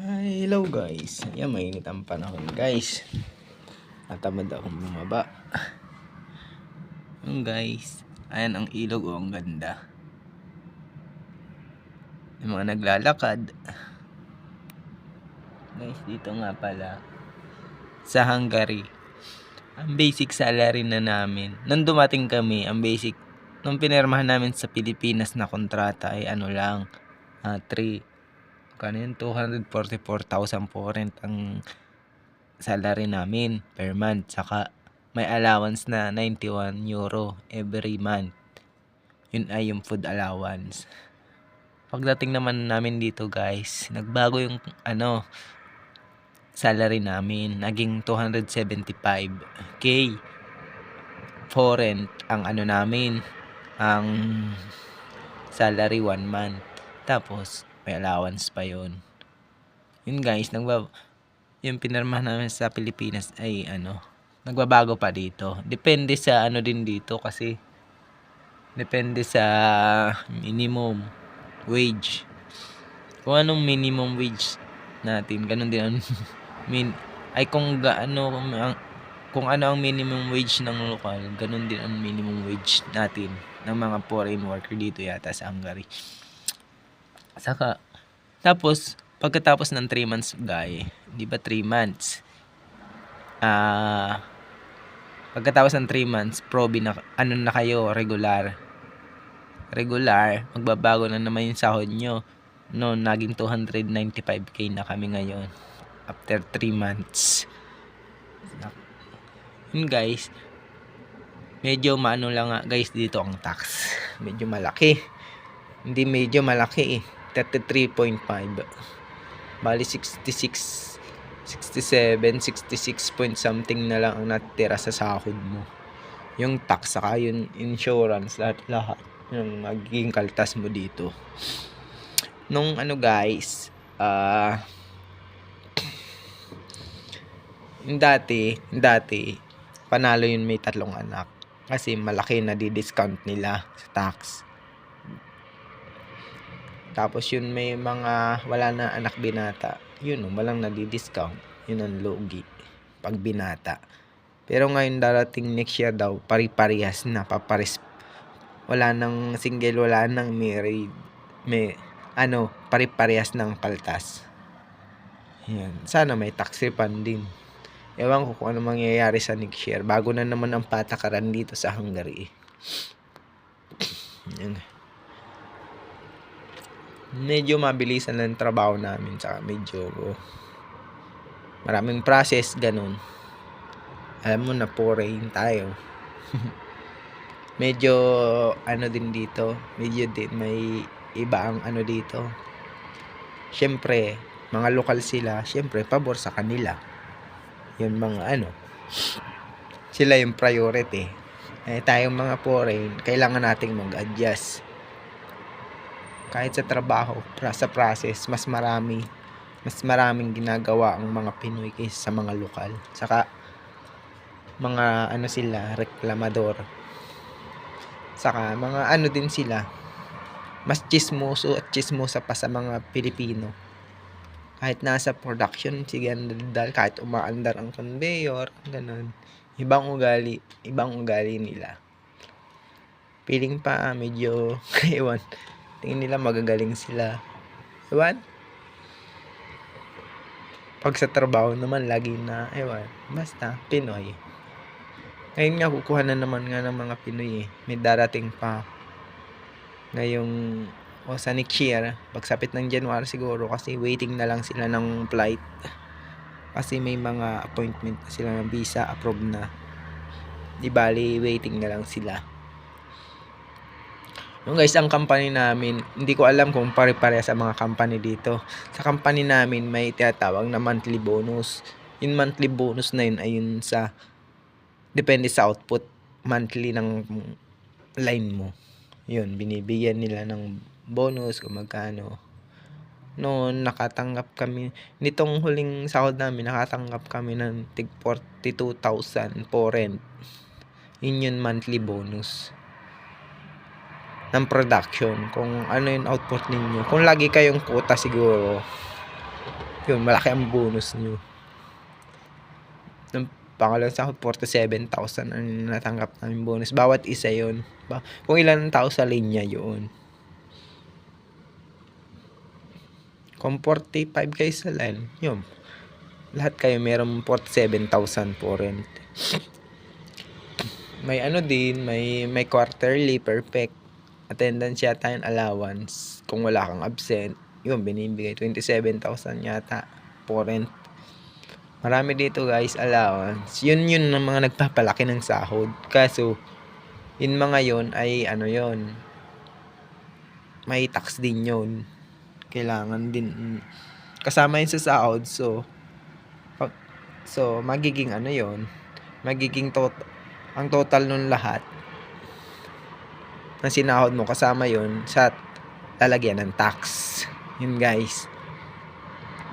Ay, hello guys. Ayan, mainit ang panahon guys. Natamad akong bumaba. Yung guys, ayan ang ilog oh, ang ganda. Yung mga naglalakad. Guys, dito nga pala. Sa Hungary. Ang basic salary na namin. Nung dumating kami, ang basic, nung pinirmahan namin sa Pilipinas na kontrata ay ano lang, ah, 3 kano yun, 244,000 po rent ang salary namin per month. Saka may allowance na 91 euro every month. Yun ay yung food allowance. Pagdating naman namin dito guys, nagbago yung ano, salary namin. Naging 275k for rent ang ano namin, ang salary one month. Tapos, may allowance pa yon yun guys nagba yung pinirmahan namin sa Pilipinas ay ano nagbabago pa dito. Depende sa ano din dito kasi depende sa minimum wage. Kung anong minimum wage natin ganun din ang min ay kung gaano ang kung ano ang minimum wage ng lokal ganun din ang minimum wage natin ng mga foreign worker dito yata sa Hungary Saka, tapos, pagkatapos ng 3 months, guy, di ba 3 months? Ah, pagkatapos ng 3 months, probi na, ano na kayo, regular. Regular, magbabago na naman yung sahod nyo. No, naging 295k na kami ngayon. After 3 months. Yun guys, medyo maano lang nga guys dito ang tax. Medyo malaki. Hindi medyo malaki eh. 33.5. Bali 66 67, 66 point something na lang ang natitira sa sahod mo. Yung tax saka yung insurance lahat lahat yung magiging kaltas mo dito. Nung ano guys, ah yung dati, yung dati panalo yun may tatlong anak kasi malaki na di-discount nila sa tax. Tapos yun may mga wala na anak binata. Yun, walang nadi-discount. Yun ang logi pag binata. Pero ngayon darating next year daw, pari-parehas na, papares. Wala nang single, wala nang married. May, ano, pari-parehas ng paltas. Yan. Sana may tax refund din. Ewan ko kung ano mangyayari sa next year. Bago na naman ang patakaran dito sa Hungary. Yan medyo mabilisan lang trabaho namin sa medyo maraming process ganun. Alam mo na foreign tayo. Medyo ano din dito medyo din may iba ang ano dito. Syempre mga lokal sila syempre pabor sa kanila. Yun mga ano sila yung priority. Eh tayong mga foreign kailangan nating mag-adjust kahit sa trabaho, sa process, mas marami, mas maraming ginagawa ang mga Pinoy kaysa sa mga lokal. Saka, mga ano sila, reklamador. Saka, mga ano din sila, mas chismoso at chismosa pa sa mga Pilipino. Kahit nasa production, sige, dahil kahit umaandar ang conveyor, ganun. Ibang ugali, ibang ugali nila. Feeling pa, medyo, ewan, Tingin nila magagaling sila. Ewan? Pag sa trabaho naman, lagi na, ewan, basta, Pinoy. Ngayon nga, kukuha na naman nga ng mga Pinoy eh. May darating pa. Ngayong, o sa next year, pagsapit ng January siguro, kasi waiting na lang sila ng flight. Kasi may mga appointment sila ng visa, approved na. Di bali, waiting na lang sila. Yung guys, ang company namin, hindi ko alam kung pare-pare sa mga company dito. Sa company namin, may tinatawag na monthly bonus. Yung monthly bonus na yun ay yun sa, depende sa output monthly ng line mo. Yun, binibigyan nila ng bonus kung magkano. Noon, nakatanggap kami, nitong huling sahod namin, nakatanggap kami ng tig 42,000 for rent. Yun yun monthly bonus ng production kung ano yung output ninyo kung lagi kayong quota siguro Yun, malaki ang bonus nyo. Nung pangalawang sahod, 47,000 ang natanggap namin bonus. Bawat isa yun. Kung ilan ang tao sa linya yun. Kung 45 kayo sa line, yun. Lahat kayo meron 47,000 po rent. May ano din, may may quarterly perfect attendance yata yung allowance. Kung wala kang absent, yun, binibigay 27,000 yata po rent. Marami dito guys, allowance. Yun yun ng mga nagpapalaki ng sahod. Kaso, yun mga yun ay ano yun, may tax din yun. Kailangan din, kasama yun sa sahod. So, so magiging ano yun, magiging tot ang total nun lahat na sinahod mo kasama yun sa lalagyan ng tax. Yun guys.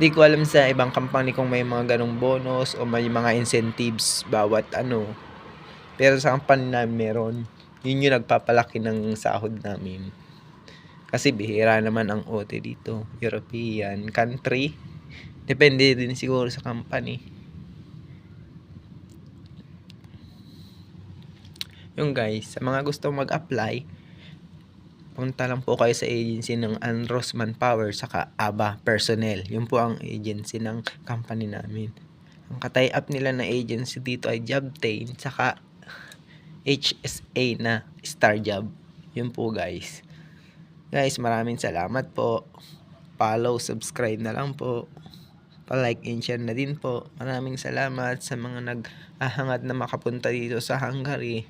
Di ko alam sa ibang company kung may mga ganong bonus o may mga incentives bawat ano. Pero sa company namin meron. Yun yung nagpapalaki ng sahod namin. Kasi bihira naman ang OT dito. European country. Depende din siguro sa company. Yung guys, sa mga gustong mag-apply, punta lang po kayo sa agency ng Andros Manpower saka ABA Personnel. Yun po ang agency ng company namin. Ang katay up nila na agency dito ay Jobtain saka HSA na Star Job. Yun po guys. Guys, maraming salamat po. Follow, subscribe na lang po. Pa-like and share na din po. Maraming salamat sa mga nag-ahangad na makapunta dito sa Hungary.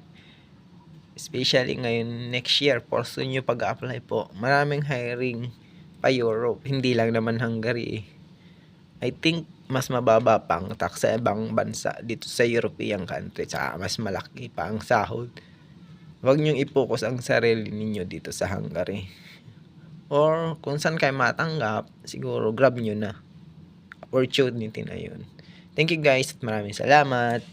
Especially ngayon next year, porso nyo pag-apply po. Maraming hiring pa Europe. Hindi lang naman Hungary eh. I think mas mababa pa ang tax sa ibang bansa dito sa European country. Tsaka mas malaki pa ang sahod. Huwag nyong i-focus ang sarili ninyo dito sa Hungary. Or kung saan kayo matanggap, siguro grab nyo na. Opportunity na yun. Thank you guys at maraming salamat.